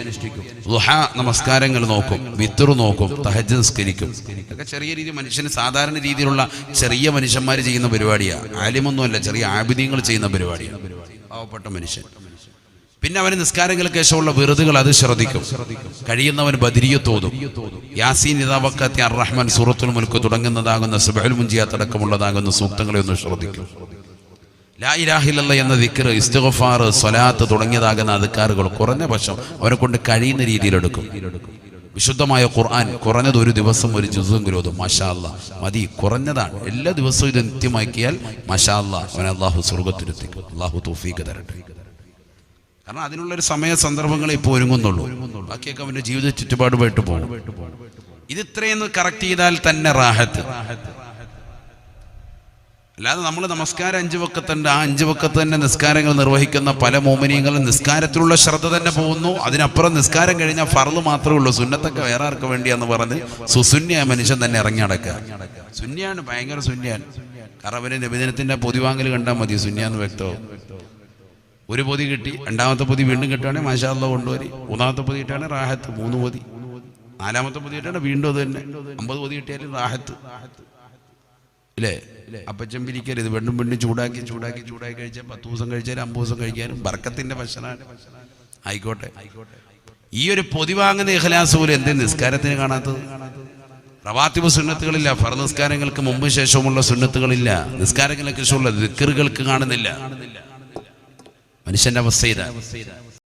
ദുഹ നമസ്കാരങ്ങൾ നോക്കും വിത്തറു നോക്കും തഹജ് നിസ്കരിക്കും. ഇതൊക്കെ ചെറിയ രീതി മനുഷ്യന് സാധാരണ രീതിയിലുള്ള ചെറിയ മനുഷ്യന്മാർ ചെയ്യുന്ന പരിപാടിയാണ് ആലിമൊന്നുമല്ല ചെറിയ ആബിദ്യങ്ങൾ ചെയ്യുന്ന പരിപാടിയാണ് പാവപ്പെട്ട മനുഷ്യൻ. പിന്നെ അവന് നിസ്കാരങ്ങൾക്ക് ശേഷമുള്ള വെറുതുകൾ അത് ശ്രദ്ധിക്കും. കഴിയുന്നവൻ ബദിരിയത്തോതും യാസീൻ ഇതാവക്കത്തി അർ റഹ്മാൻ സൂറത്തുൽ മുൽക്ക് തുടങ്ങുന്നതാകുന്ന സുബഹൽ മുഞ്ചിയാത്തടക്കമുള്ളതാകുന്ന സൂക്തങ്ങളെ ഒന്ന് ശ്രദ്ധിക്കും. ലാ ഇലാഹില്ല എന്ന ദിക്കർ ഇസ്തുഗഫാർ സ്വലാത്ത് തുടങ്ങിയതാകുന്ന അധികാറുകൾ കുറഞ്ഞ പക്ഷം അവരെ കൊണ്ട് കഴിയുന്ന രീതിയിലെടുക്കും വിശുദ്ധമായ ഖുർആൻ കുറഞ്ഞത് ഒരു ദിവസം ഒരു ജുസും ഓതും. മാഷാ അല്ലാ മതി കുറഞ്ഞതാണ്. എല്ലാ ദിവസവും ഇത് നിത്യമാക്കിയാൽ മഷാല്ല അവൻ അള്ളാഹു സ്വർഗത്തിലെത്തിക്കും അള്ളാഹു തോഫീക്ക് തരട്ടെ. കാരണം അതിനുള്ളൊരു സമയ സന്ദർഭങ്ങളെ ഇപ്പോൾ ഒരുങ്ങുന്നുള്ളൂ. ബാക്കിയൊക്കെ അവന്റെ ജീവിത ചുറ്റുപാടുമായിട്ട് പോകും. ഇത് ഇത്രയൊന്ന് കറക്റ്റ് ചെയ്താൽ തന്നെ റാഹത്ത്. അല്ലാതെ നമ്മൾ നമസ്കാരം അഞ്ചു വക്കത്തുണ്ട്. ആ അഞ്ചു വക്കത്ത് തന്നെ നിസ്കാരങ്ങൾ നിർവഹിക്കുന്ന പല മോമിനിയങ്ങളും നിസ്കാരത്തിലുള്ള ശ്രദ്ധ തന്നെ പോകുന്നു. അതിനപ്പുറം നിസ്കാരം കഴിഞ്ഞാൽ ഫറൽ മാത്രമേ ഉള്ളൂ. സുന്നത്തൊക്കെ വേറെ ആർക്ക് വേണ്ടിയാന്ന് പറഞ്ഞ് സുസുന്യ മനുഷ്യൻ തന്നെ ഇറങ്ങി നടക്കുക. സുന്യാണ് ഭയങ്കര സുന്യാണ് കാരണം അവന് നിബിധനത്തിന്റെ പൊതിവാങ്ങൽ കണ്ടാൽ മതി. സുന്യാന്ന് വ്യക്തവും ഒരു പൊതി കിട്ടി. രണ്ടാമത്തെ പൊതി വീണ്ടും കിട്ടുകയാണെങ്കിൽ മാഷാല്ല കൊണ്ടുവരി. മൂന്നാമത്തെ പൊതി കിട്ടുകയാണെങ്കിൽ റാഹത്ത്. മൂന്ന് പൊതി. നാലാമത്തെ പൊതി കിട്ടുകയാണെങ്കിൽ വീണ്ടും അത് തന്നെ. അമ്പത് പൊതി കിട്ടിയാലും റാഹത്ത്. ഇല്ലേ? അപ്പച്ചൻ പിരിക്കരുത് വീണ്ടും വീണ്ടും ചൂടാക്കി ചൂടാക്കി ചൂടാക്കി കഴിച്ചാൽ പത്ത് ദിവസം കഴിച്ചാലും അമ്പത് ദിവസം കഴിക്കാനും ബർക്കത്തിന്റെ ഭക്ഷണമാണ് ആയിക്കോട്ടെ. ഈ ഒരു പൊതി വാങ്ങുന്ന ഇഖലാസ് പോലും എന്തേ നിസ്കാരത്തിന് കാണാത്തത്? റവാത്തിബ് സുന്നത്തുകളില്ല. ഫറ നിസ്കാരങ്ങൾക്ക് മുമ്പ് ശേഷമുള്ള സുന്നത്തുകളില്ല. നിസ്കാരങ്ങൾക്ക് ശേഷമുള്ള ദിക്കറുകൾക്ക് കാണുന്നില്ല. മനുഷ്യന്റെ അവസ്ഥ ഇതാ.